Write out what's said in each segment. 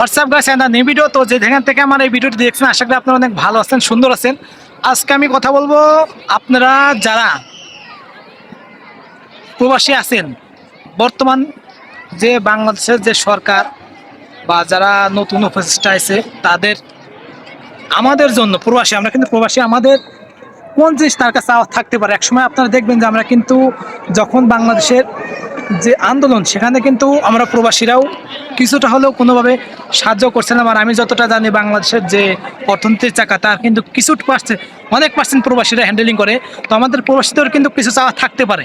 WhatsApp গাছ and new video তো যেখান থেকে আমার এই ভিডিওটি দেখছেন, আশা করি আপনারা অনেক ভালো আছেন, সুন্দর আছেন। আজকে আমি কথা বলব, আপনারা যারা প্রবাসী আছেন, বর্তমান যে বাংলাদেশের যে সরকার বা যারা নতুন উপদেষ্টা আছে, তাদের আমাদের জন্য প্রবাসী, আমরা কিন্তু প্রবাসী, আমাদের কোন জিনিস তার কাছে থাকতে পারে। একসময় আপনারা দেখবেন যে আমরা কিন্তু যখন বাংলাদেশের যে আন্দোলন, সেখানে কিন্তু আমরা প্রবাসীরাও কিছুটা হলেও কোনোভাবে সাহায্য করছিলাম আর আমি যতটা জানি বাংলাদেশের যে অর্থনীতির চাকা, তার কিন্তু কিছু পার্সেন্ট অনেক পার্সেন্ট প্রবাসীরা হ্যান্ডেলিং করে। তো আমাদের প্রবাসীদের কিন্তু কিছু চাওয়া থাকতে পারে।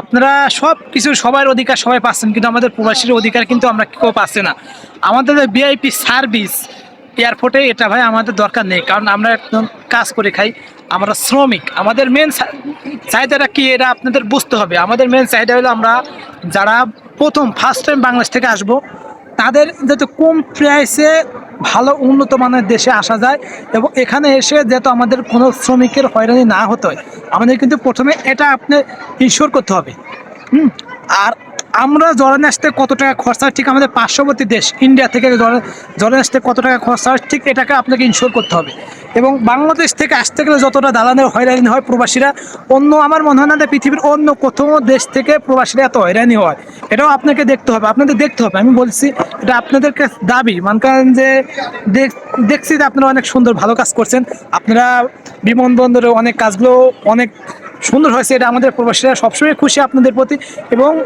আপনারা সব কিছু সবার অধিকার সবাই পাচ্ছেন, কিন্তু আমাদের প্রবাসীর অধিকার কিন্তু আমরা কেউ পাচ্ছি না। আমাদের ভিআইপি সার্ভিস এয়ারপোর্টে এটা ভাই আমাদের দরকার নেই, কারণ আমরা একদম কাজ করে খাই। আমরা শ্রমিক, আমাদের মেন চাহিদাটা কি এটা আপনাদের বুঝতে হবে। আমাদের মেন চাহিদা হলো আমরা যারা প্রথম ফার্স্ট টাইম বাংলাদেশ থেকে আসব, তাদের যাতে কম প্রাইসে ভালো উন্নত মানের দেশে আসা যায় এবং এখানে এসে যাতে আমাদের কোনো শ্রমিকের হয়রানি না হতে হয়। আমাদের কিন্তু প্রথমে এটা আপনি ইনশোর করতে হবে। হুম? আর আমরা জরানে আসতে কত টাকা খরচা ঠিক আমাদের পার্শ্ববর্তী দেশ ইন্ডিয়া থেকে জরা- জরানে আসতে কত টাকা খরচা ঠিক এটাকে আপনাকে ইনশোর করতে হবে। এবং বাংলাদেশ থেকে আসতে গেলে যতটা দালানের হয়রানি হয় প্রবাসীরা, অন্য আমার মনে হয় না যে পৃথিবীর অন্য কোথাও দেশ থেকে প্রবাসীরা এত হয়রানি হয়। এটাও আপনাকে দেখতে হবে, আপনাদের দেখতে হবে। আমি বলছি, এটা আপনাদেরকে দাবি। মনে করেন যে দেখ- দেখছি যে আপনারা অনেক সুন্দর ভালো কাজ করছেন। আপনারা বিমানবন্দরে অনেক কাজগুলো অনেক সুন্দর হয়েছে, এটা আমাদের প্রবাসীরা সবসময় খুশি আপনাদের প্রতি এবং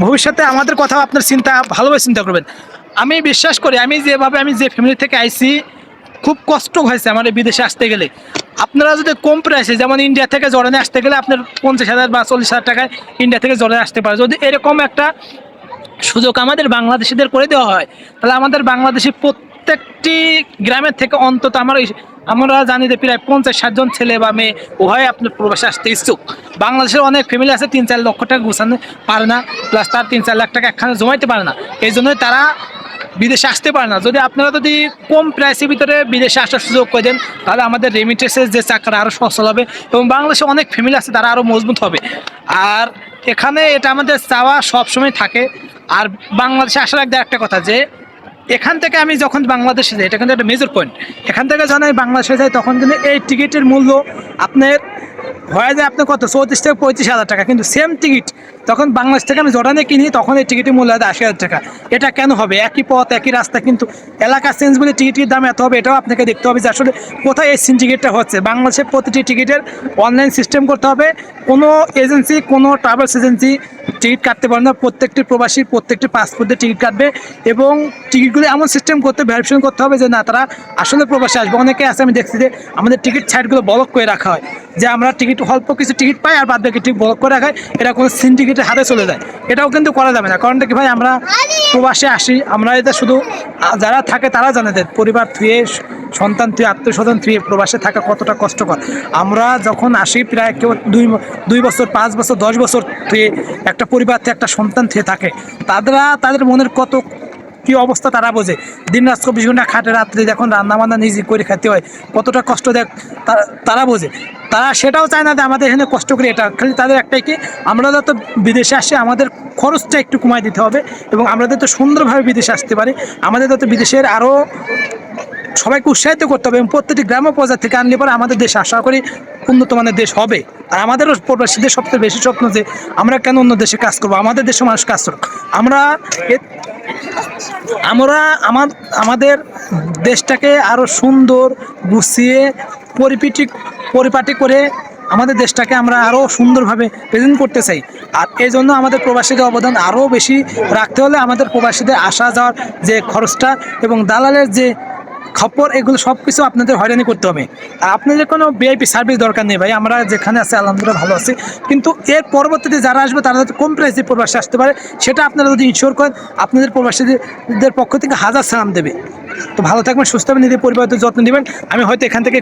ভবিষ্যতে আমাদের কথা আপনার চিন্তা, ভালোভাবে চিন্তা করবেন। আমি বিশ্বাস করি, আমি যেভাবে আমি যে ফ্যামিলি থেকে আইছি খুব কষ্ট হয়েছে আমার বিদেশে আসতে গেলে। আপনারা যদি কম প্রাইসে যেমন ইন্ডিয়া থেকে জড়ানে আসতে গেলে আপনার পঞ্চাশ হাজার বা চল্লিশ হাজার টাকায় ইন্ডিয়া থেকে জড়ানে আসতে পারে। যদি এরকম একটা সুযোগ আমাদের বাংলাদেশিদের করে দেওয়া হয়, তাহলে আমাদের বাংলাদেশি প্রত্যেকটি গ্রামের থেকে অন্তত আমার আমরা জানি যে প্রায় পঞ্চাশ ষাটজন ছেলে বা মেয়ে উভয় আপনার প্রবাসে আসতে ইচ্ছুক। বাংলাদেশের অনেক ফ্যামিলি আছে, তিন চার লক্ষ টাকা গুছাতে পারে না প্লাস তার তিন চার লাখ টাকা একখানে জমাইতে পারে না। এই জন্যই তারা বিদেশে আসতে পারে না। যদি আপনারা যদি কম প্রাইসের ভিতরে বিদেশে আসার সুযোগ করে দেন, তাহলে আমাদের রেমিটেন্সের যে চাকরা আরও সচল হবে এবং বাংলাদেশে অনেক ফ্যামিলি আছে, তারা আরও মজবুত হবে। আর এখানে এটা আমাদের চাওয়া সবসময় থাকে। আর বাংলাদেশে আসার একদম একটা কথা যে, এখান থেকে আমি যখন বাংলাদেশে যাই, এটা কিন্তু একটা মেজর পয়েন্ট এখান থেকে যখন আমি বাংলাদেশে যাই, তখন কিন্তু এই টিকিটের মূল্য আপনার হয়ে যায় আপনার কত? চৌত্রিশ থেকে পঁয়ত্রিশ হাজার টাকা। কিন্তু সেম টিকিট তখন বাংলাদেশ থেকে আমি জর্ডানে কিনি, তখন এই টিকিটের মূল্য আশি হাজার টাকা। এটা কেন হবে? একই পথ, একই রাস্তা, কিন্তু এলাকা চেঞ্জ বলে টিকিটের দাম এত হবে, এটাও আপনাকে দেখতে হবে যে আসলে কোথায় এই সিন টিকিটটা হচ্ছে। বাংলাদেশের প্রতিটি টিকিটের অনলাইন সিস্টেম করতে হবে। কোনো এজেন্সি কোনো ট্রাভেলস এজেন্সি টিকিট কাটতে পারে না, প্রত্যেকটি প্রবাসী প্রত্যেকটি পাসপোর্টে টিকিট কাটবে এবং টিকিটগুলো এমন সিস্টেম করতে ভ্যারিফিকেশন করতে হবে যে না, তারা আসলে প্রবাসী আসবে। অনেকে আছে, আমি দেখছি যে আমাদের টিকিট সাইটগুলো ব্লক করে রাখা হয়, যে আমরা টিকিট, অল্প কিছু টিকিট পাই আর বাদ বাকি টিকিট ব্লক করে রাখা হয়, এটা কোনো সিন টিকিটের হাতে চলে যায়। এটাও কিন্তু করা যাবে না, কারণটা কি ভাই, আমরা প্রবাসে আসি, আমরা এটা শুধু যারা থাকে তারা জানে যে পরিবার থুয়ে সন্তান থুয়ে আত্মীয় স্বজন থুয়ে প্রবাসে থাকা কতটা কষ্টকর? আমরা যখন আসি প্রায় কেউ দুই দুই বছর, পাঁচ বছর, দশ বছর থুয়ে একটা পরিবার থেকে একটা সন্তান থুয়ে থাকে, তারা তাদের মনের কত কি অবস্থা তারা বোঝে। দিন রাত চব্বিশ ঘণ্টা খাটে রাত্রে যখন রান্না বান্না নিজে করে খেতে হয়, কতটা কষ্ট দেখ তা- তারা বোঝে। তারা সেটাও চায় না যে আমাদের এখানে কষ্ট করে এটা, খালি তাদের একটাই কি, আমরা যত বিদেশে আসে আমাদের খরচটা একটু কমায় দিতে হবে এবং আমরা যাতে সুন্দরভাবে বিদেশে আসতে পারি, আমাদের যাতে বিদেশের আরও সবাইকে উৎসাহিত করতে হবে এবং প্রত্যেকটি গ্রাম্য পর্যায় থেকে আনলে পরে আমাদের দেশ আশা করি উন্নত মানের দেশ হবে। আর আমাদেরও প্রবাসীদের সবচেয়ে বেশি স্বপ্ন যে আমরা কেন অন্য দেশে কাজ করব? আমাদের দেশে মানুষ কাজ করুক। আমরা আমরা আমার আমাদের দেশটাকে আরও সুন্দর গুছিয়ে পরিপিটি পরিপাটি করে আমাদের দেশটাকে আমরা আরও সুন্দরভাবে প্রেজেন্ট করতে চাই। আর এই জন্য আমাদের প্রবাসীদের অবদান আরও বেশি রাখতে হলে আমাদের প্রবাসীদের আসা যাওয়ার যে খরচটা এবং দালালের যে খপর এগুলো সব কিছু আপনাদের হয়রানি করতে হবে। আর আপনাদের কোনো ভিআইপি সার্ভিস দরকার নেই ভাই, আমরা যেখানে আছি, আলহামদুলিল্লাহ ভালো আছি। কিন্তু এর পরবর্তীতে যারা আসবে, তারা যাতে কম প্রাইসে প্রবাসী আসতে পারে, সেটা আপনারা যদি ইনশিওর করেন, আপনাদের প্রবাসীদের পক্ষ থেকে হাজার সালাম দেবে। তো ভালো থাকবেন, সুস্থ হবে নিজের পরিবারের যত্ন নেবেন। আমি হয়তো এখান থেকে